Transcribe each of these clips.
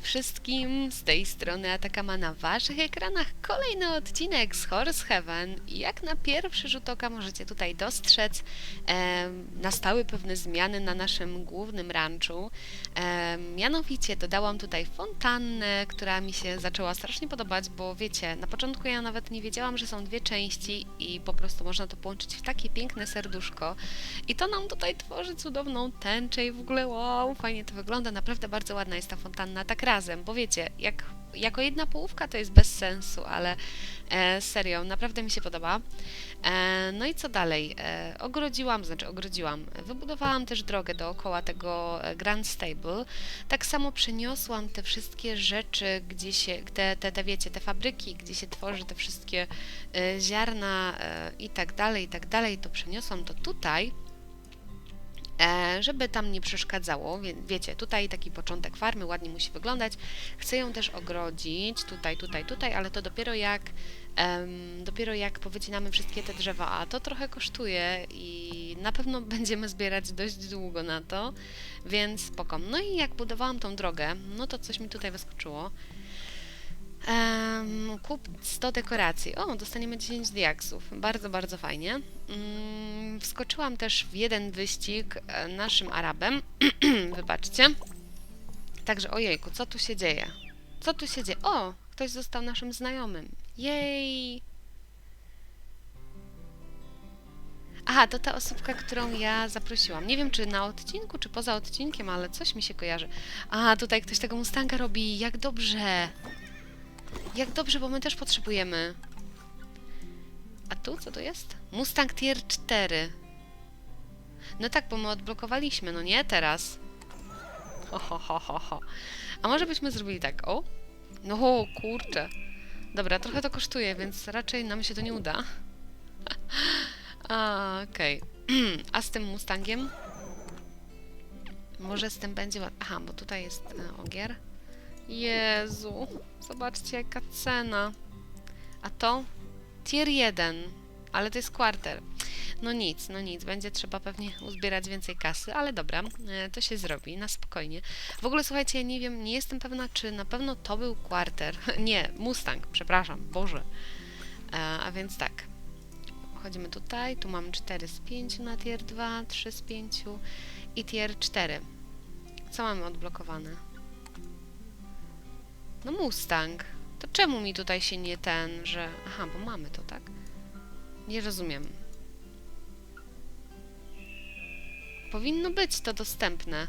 wszystkim, z tej strony Atakama na waszych ekranach. Kolejny odcinek z Horse Heaven. Jak na pierwszy rzut oka możecie tutaj dostrzec e, nastały pewne zmiany na naszym głównym ranchu. E, mianowicie dodałam tutaj fontannę, która mi się zaczęła strasznie podobać, bo wiecie, na początku ja nawet nie wiedziałam, że są dwie części i po prostu można to połączyć w takie piękne serduszko. I to nam tutaj tworzy cudowną tęczę i w ogóle wow, fajnie to wygląda, naprawdę bardzo ładna jest ta fontanna, tak razem, bo wiecie, jak, jako jedna połówka to jest bez sensu, ale e, serio, naprawdę mi się podoba. E, no i co dalej? E, ogrodziłam, znaczy ogrodziłam, wybudowałam też drogę dookoła tego e, Grand Stable, tak samo przeniosłam te wszystkie rzeczy, gdzie się, te, te, te wiecie, te fabryki, gdzie się tworzy te wszystkie e, ziarna e, i tak dalej, i tak dalej, to przeniosłam to tutaj, żeby tam nie przeszkadzało. Wie, wiecie, tutaj taki początek farmy ładnie musi wyglądać. Chcę ją też ogrodzić, tutaj, tutaj, tutaj, ale to dopiero jak dopiero jak powycinamy wszystkie te drzewa, a to trochę kosztuje i na pewno będziemy zbierać dość długo na to, więc spoko. No i jak budowałam tą drogę, no to coś mi tutaj wyskoczyło. Um, kup 100 dekoracji. O, dostaniemy 10 diaksów. Bardzo, bardzo fajnie. Mm, wskoczyłam też w jeden wyścig e, naszym Arabem. Wybaczcie. Także ojejku, co tu się dzieje? Co tu się dzieje? O, ktoś został naszym znajomym. Jej! Aha, to ta osóbka, którą ja zaprosiłam. Nie wiem, czy na odcinku, czy poza odcinkiem, ale coś mi się kojarzy. A, tutaj ktoś tego Mustanga robi. Jak dobrze! Jak dobrze, bo my też potrzebujemy. A tu co to jest? Mustang Tier 4. No tak, bo my odblokowaliśmy, no nie teraz. Ho, ho, ho, ho. A może byśmy zrobili tak, o? No kurczę. Dobra, trochę to kosztuje, więc raczej nam się to nie uda. A, okej. A z tym Mustangiem? Może z tym będzie... Aha, bo tutaj jest e, ogier. Jezu, zobaczcie jaka cena. A to? Tier 1, ale to jest quarter. No nic, no nic, będzie trzeba pewnie uzbierać więcej kasy, ale dobra, e, to się zrobi, na spokojnie. W ogóle słuchajcie, ja nie wiem, nie jestem pewna, czy na pewno to był quarter. Nie, Mustang, przepraszam, Boże. E, a więc tak. Chodzimy tutaj, tu mamy 4 z 5 na tier 2, 3 z 5 i tier 4. Co mamy odblokowane? No Mustang. To czemu mi tutaj się nie ten, że... Aha, bo mamy to, tak? Nie rozumiem. Powinno być to dostępne.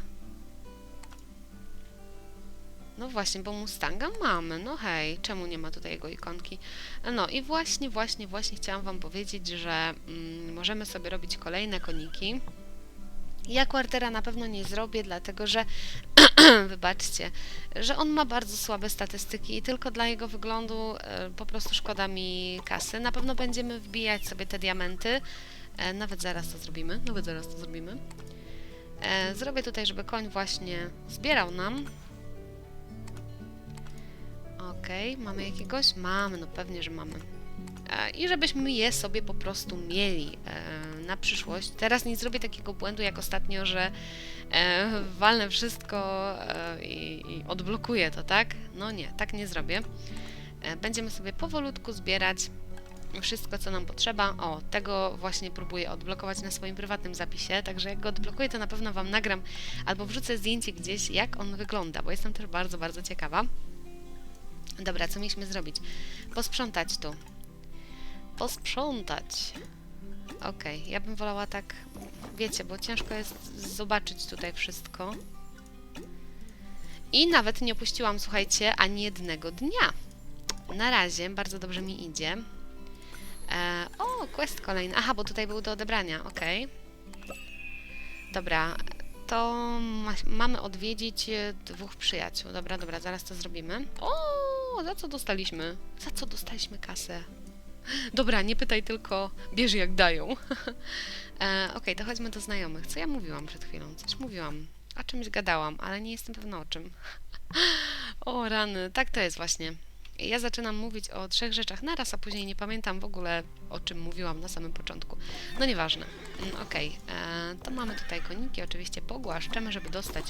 No właśnie, bo Mustanga mamy. No hej, czemu nie ma tutaj jego ikonki? No i właśnie, właśnie, właśnie chciałam Wam powiedzieć, że mm, możemy sobie robić kolejne koniki. Ja kwartera na pewno nie zrobię, dlatego że wybaczcie, że on ma bardzo słabe statystyki i tylko dla jego wyglądu e, po prostu szkoda mi kasy. Na pewno będziemy wbijać sobie te diamenty. E, nawet zaraz to zrobimy. Nawet zaraz to zrobimy. E, zrobię tutaj, żeby koń właśnie zbierał nam. Okej, mamy jakiegoś? Mamy, no pewnie, że mamy. I żebyśmy je sobie po prostu mieli na przyszłość. Teraz nie zrobię takiego błędu jak ostatnio, że e, walnę wszystko e, i, i odblokuję to, tak? No nie, tak nie zrobię. E, będziemy sobie powolutku zbierać wszystko, co nam potrzeba. O, tego właśnie próbuję odblokować na swoim prywatnym zapisie, także jak go odblokuję, to na pewno Wam nagram albo wrzucę zdjęcie gdzieś, jak on wygląda, bo jestem też bardzo, bardzo ciekawa. Dobra, co mieliśmy zrobić? Posprzątać tu. Posprzątać. Okej, ja bym wolała tak, wiecie, bo ciężko jest zobaczyć tutaj wszystko. I nawet nie opuściłam, słuchajcie, ani jednego dnia. Na razie bardzo dobrze mi idzie. E, o, quest kolejny. Aha, bo tutaj był do odebrania, okej. Dobra, to ma, mamy odwiedzić e, dwóch przyjaciół. Dobra, dobra, zaraz to zrobimy. O, za co dostaliśmy? Za co dostaliśmy kasę? Dobra, nie pytaj tylko, bierz jak dają. e, Okej, to chodźmy do znajomych. Co ja mówiłam przed chwilą? Coś mówiłam. O czymś gadałam, ale nie jestem pewna o czym. o rany, tak to jest właśnie. Ja zaczynam mówić o trzech rzeczach naraz, a później nie pamiętam w ogóle o czym mówiłam na samym początku. No nieważne. Mm, Okej, e, to mamy tutaj koniki, oczywiście pogłaszczemy, żeby dostać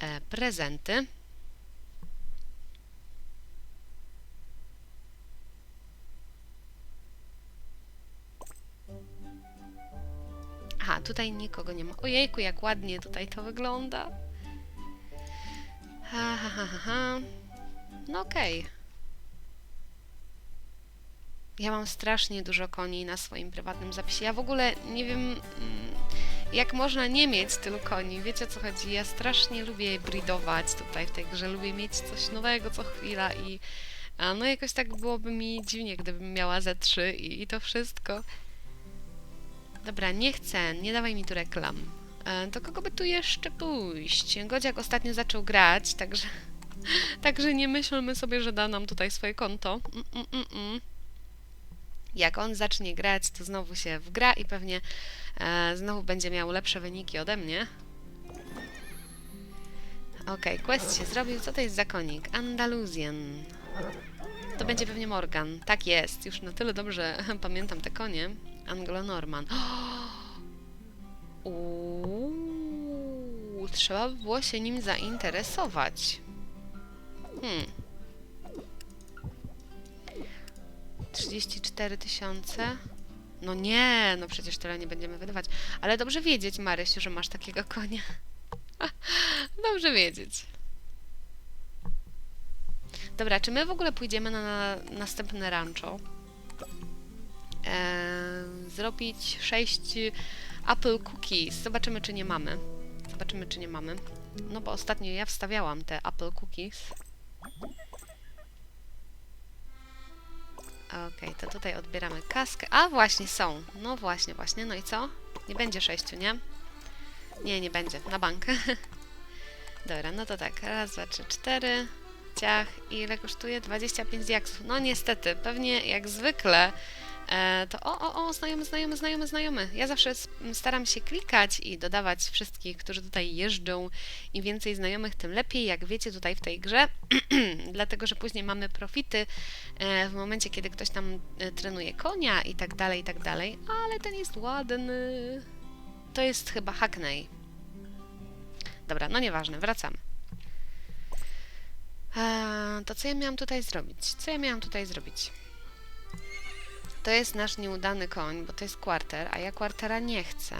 e, prezenty. Tutaj nikogo nie ma. Ojejku, jak ładnie tutaj to wygląda. Ha, ha, ha, ha. No okej. Ja mam strasznie dużo koni na swoim prywatnym zapisie. Ja w ogóle nie wiem, mm, jak można nie mieć tylu koni. Wiecie o co chodzi? Ja strasznie lubię bridować tutaj w tej grze. Lubię mieć coś nowego co chwila i a no jakoś tak byłoby mi dziwnie, gdybym miała ze trzy i, i to wszystko. Dobra, nie chcę, nie dawaj mi tu reklam. E, do kogo by tu jeszcze pójść? Godziak ostatnio zaczął grać, także... Także nie myślmy sobie, że da nam tutaj swoje konto. Mm, mm, mm, mm. Jak on zacznie grać, to znowu się wgra i pewnie e, znowu będzie miał lepsze wyniki ode mnie. Okej, quest się zrobił. Co to jest zakonik? Andalusian. To będzie pewnie Morgan. Tak jest. Już na tyle dobrze pamiętam te konie. Anglo-Norman. Uuu, trzeba by było się nim zainteresować. Hmm. 34 tysiące? No nie, no przecież tyle nie będziemy wydawać. Ale dobrze wiedzieć, Marysiu, że masz takiego konia. dobrze wiedzieć. Dobra, czy my w ogóle pójdziemy na, na następne rancho? Eee, zrobić 6 Apple Cookies. Zobaczymy, czy nie mamy. Zobaczymy, czy nie mamy. No bo ostatnio ja wstawiałam te Apple Cookies. Okej, to tutaj odbieramy kaskę. A, właśnie, są. No właśnie, właśnie. No i co? Nie będzie sześciu, nie? Nie, nie będzie. Na bank. Dobra, no to tak. Raz, dwa, trzy, cztery. I ile kosztuje? 25 diaksów. No niestety, pewnie jak zwykle e, to o, o, o, znajomy, znajomy, znajomy, znajomy. Ja zawsze staram się klikać i dodawać wszystkich, którzy tutaj jeżdżą. Im więcej znajomych, tym lepiej, jak wiecie tutaj w tej grze. Dlatego, że później mamy profity e, w momencie, kiedy ktoś tam e, trenuje konia i tak dalej, i tak dalej. Ale ten jest ładny. To jest chyba Hackney. Dobra, no nieważne, wracamy. Eee, to co ja miałam tutaj zrobić? Co ja miałam tutaj zrobić? To jest nasz nieudany koń, bo to jest kwarter, a ja kwartera nie chcę.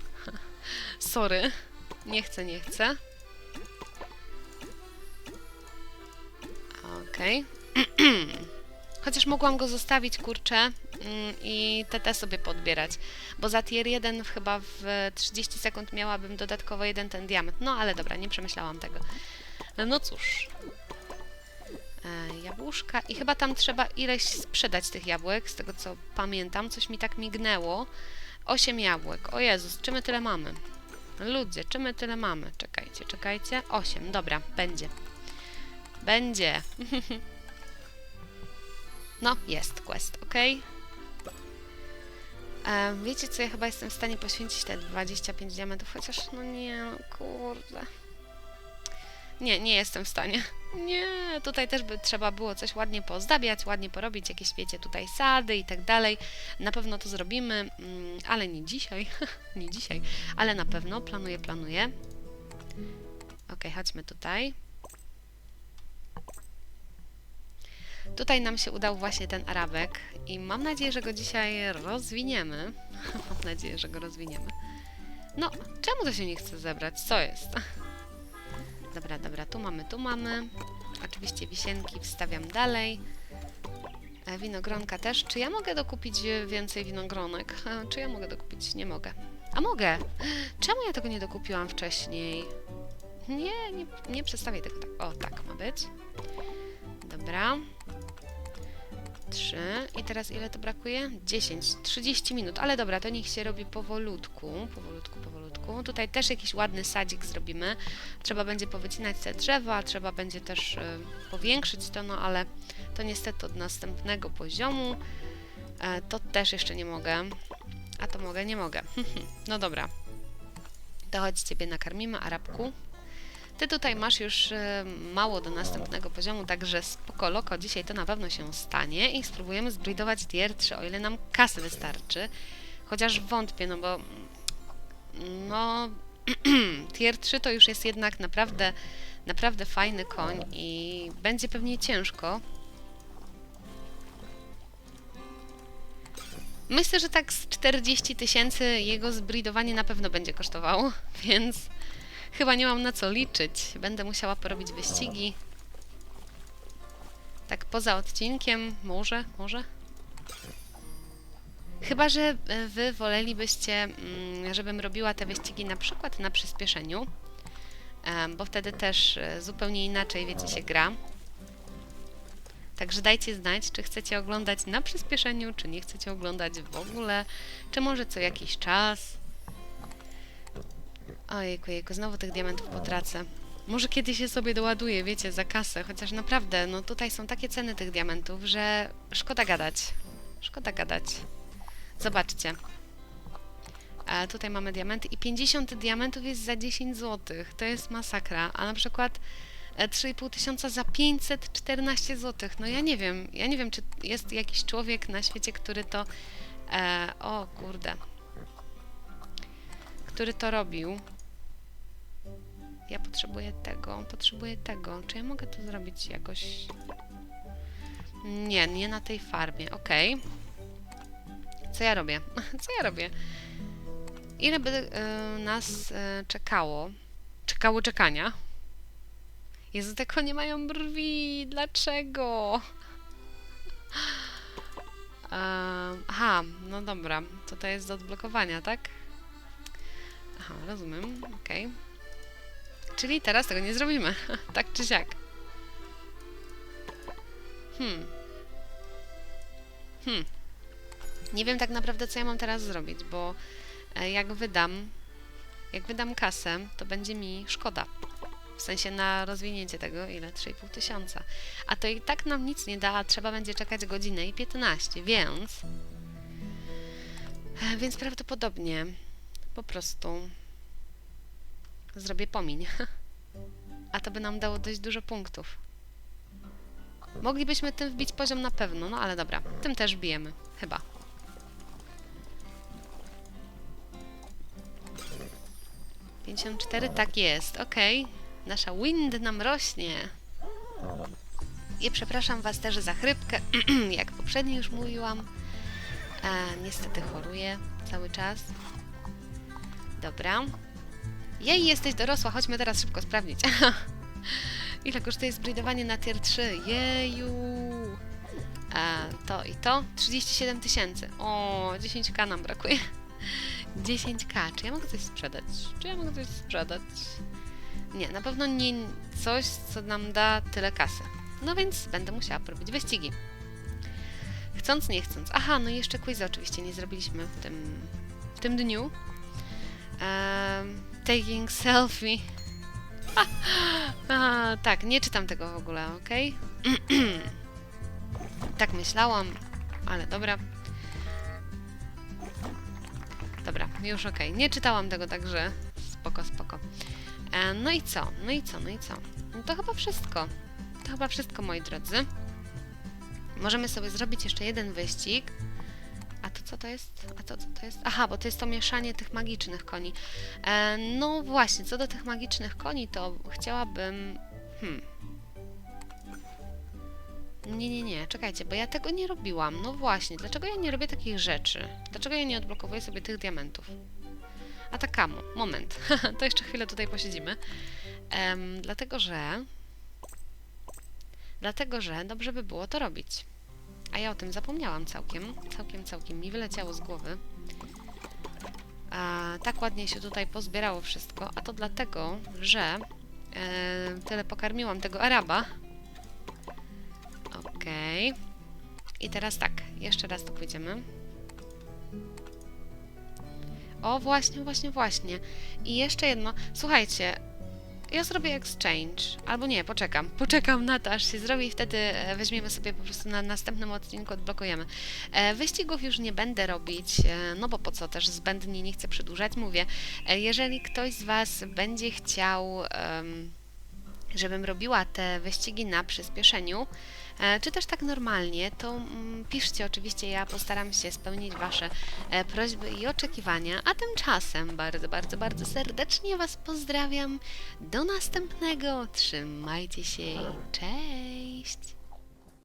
Sorry. Nie chcę, nie chcę. Okej. Chociaż mogłam go zostawić, kurczę, mm, i TT sobie podbierać. Bo za tier 1 chyba w 30 sekund miałabym dodatkowo jeden ten diament. No ale dobra, nie przemyślałam tego. No cóż. E, jabłuszka. I chyba tam trzeba ileś sprzedać tych jabłek, z tego co pamiętam. Coś mi tak mignęło. 8 jabłek. O Jezus, czy my tyle mamy? Ludzie, czy my tyle mamy? Czekajcie, czekajcie. 8, dobra, będzie. Będzie. no, jest quest, ok? E, wiecie co, ja chyba jestem w stanie poświęcić te 25 diamentów, chociaż no nie, no kurde. Nie, nie jestem w stanie. Nie, tutaj też by trzeba było coś ładnie pozdabiać, ładnie porobić, jakieś wiecie, tutaj sady i tak dalej. Na pewno to zrobimy, mm, ale nie dzisiaj, nie dzisiaj, ale na pewno planuję, planuję. Ok, chodźmy tutaj. Tutaj nam się udał właśnie ten arabek i mam nadzieję, że go dzisiaj rozwiniemy. mam nadzieję, że go rozwiniemy. No, czemu to się nie chce zebrać? Co jest? Dobra, dobra, tu mamy, tu mamy. Oczywiście wisienki wstawiam dalej. E, Winogronka też. Czy ja mogę dokupić e, więcej winogronek? Czy ja mogę dokupić? Nie mogę. A mogę! Czemu ja tego nie dokupiłam wcześniej? Nie, nie, nie przedstawię tego tak. O, tak ma być. Dobra. 3. I teraz ile to brakuje? 10. 30 minut. Ale dobra, to niech się robi powolutku. Powolutku, powolutku. Tutaj też jakiś ładny sadzik zrobimy. Trzeba będzie powycinać te drzewa, trzeba będzie też y, powiększyć to, no ale to niestety od następnego poziomu. E, to też jeszcze nie mogę. A to mogę? Nie mogę. no dobra. To chodź Ciebie nakarmimy, Arabku. Ty tutaj masz już e, mało do następnego poziomu, także spoko loko, dzisiaj to na pewno się stanie i spróbujemy zbridować tier 3, o ile nam kasy wystarczy. Chociaż wątpię, no bo no tier 3 to już jest jednak naprawdę naprawdę fajny koń i będzie pewnie ciężko. Myślę, że tak z 40 tysięcy jego zbridowanie na pewno będzie kosztowało, więc chyba nie mam na co liczyć. Będę musiała porobić wyścigi. Tak poza odcinkiem, może, może. Chyba, że e, wy wolelibyście, mm, żebym robiła te wyścigi na przykład na przyspieszeniu, em, bo wtedy też e, zupełnie inaczej, wiecie, się gra. Także dajcie znać, czy chcecie oglądać na przyspieszeniu, czy nie chcecie oglądać w ogóle, czy może co jakiś czas. Ojejku, jejku, znowu tych diamentów potracę. Może kiedyś je sobie doładuję, wiecie, za kasę, chociaż naprawdę, no tutaj są takie ceny tych diamentów, że szkoda gadać. Szkoda gadać. Zobaczcie. E, tutaj mamy diamenty i 50 diamentów jest za 10 zł. To jest masakra. A na przykład e, 3,5 tysiąca za 514 zł. No ja nie wiem. Ja nie wiem, czy jest jakiś człowiek na świecie, który to... E, o kurde. Który to robił. Ja potrzebuję tego, potrzebuję tego. Czy ja mogę to zrobić jakoś... Nie, nie na tej farmie. Okej. Co ja robię? Co ja robię? Ile by y, nas y, czekało? Czekało czekania? Jezu, te konie mają brwi. Dlaczego? Em, aha, no dobra. To to jest do odblokowania, tak? Aha, rozumiem. Okej. Czyli teraz tego nie zrobimy. tak czy siak. Hmm. Hmm. Nie wiem tak naprawdę, co ja mam teraz zrobić, bo e, jak wydam, jak wydam kasę, to będzie mi szkoda. W sensie na rozwinięcie tego, ile? 3,5 tysiąca. A to i tak nam nic nie da, a trzeba będzie czekać godzinę i 15, więc... e, Więc prawdopodobnie po prostu zrobię pomiń. A to by nam dało dość dużo punktów. Moglibyśmy tym wbić poziom na pewno, no ale dobra, tym też bijemy. Chyba. Pięćdziesiąt cztery, tak jest, okej. Nasza wind nam rośnie. I przepraszam Was też za chrypkę, jak poprzednio już mówiłam. E, niestety choruję cały czas. Dobra. Jej, jesteś dorosła, chodźmy teraz szybko sprawdzić. Ile kosztuje zbridowanie na tier 3? Jeju! E, to i to? 37 tysięcy. O, 10k nam brakuje. 10k. Czy ja mogę coś sprzedać? Czy ja mogę coś sprzedać? Nie, na pewno nie coś, co nam da tyle kasy. No więc będę musiała porobić wyścigi. Chcąc, nie chcąc. Aha, no i jeszcze quiz oczywiście nie zrobiliśmy w tym, w tym dniu. Em, taking selfie. A, tak, nie czytam tego w ogóle, ok? tak myślałam, ale dobra. Dobra, już ok. Nie czytałam tego, także spoko, spoko. E, no i co? No i co? No i co? No to chyba wszystko. To chyba wszystko, moi drodzy. Możemy sobie zrobić jeszcze jeden wyścig. Co to jest? A to co to jest? Aha, bo to jest to mieszanie tych magicznych koni. E, no właśnie, co do tych magicznych koni, to chciałabym... Hmm. Nie, nie, nie, czekajcie, bo ja tego nie robiłam. No właśnie, dlaczego ja nie robię takich rzeczy? Dlaczego ja nie odblokowuję sobie tych diamentów? A tak kamo, moment. to jeszcze chwilę tutaj posiedzimy. Dlatego, że... Dlatego, że dobrze by było to robić. A ja o tym zapomniałam całkiem. Całkiem, całkiem mi wyleciało z głowy. A, tak ładnie się tutaj pozbierało wszystko, a to dlatego, że e, tyle pokarmiłam tego Araba. Okej. I teraz tak, jeszcze raz tu pójdziemy. O, właśnie, właśnie, właśnie. I jeszcze jedno. Słuchajcie, ja zrobię exchange. Albo nie, poczekam. Poczekam na to, aż się zrobi i wtedy e, weźmiemy sobie po prostu na następnym odcinku, odblokujemy. E, wyścigów już nie będę robić, e, no bo po co też zbędnie nie chcę przedłużać. Mówię, jeżeli ktoś z Was będzie chciał... żebym robiła te wyścigi na przyspieszeniu, czy też tak normalnie, to mm, piszcie oczywiście, ja postaram się spełnić Wasze e, prośby i oczekiwania, a tymczasem bardzo, bardzo, bardzo serdecznie Was pozdrawiam. Do następnego, trzymajcie się i cześć!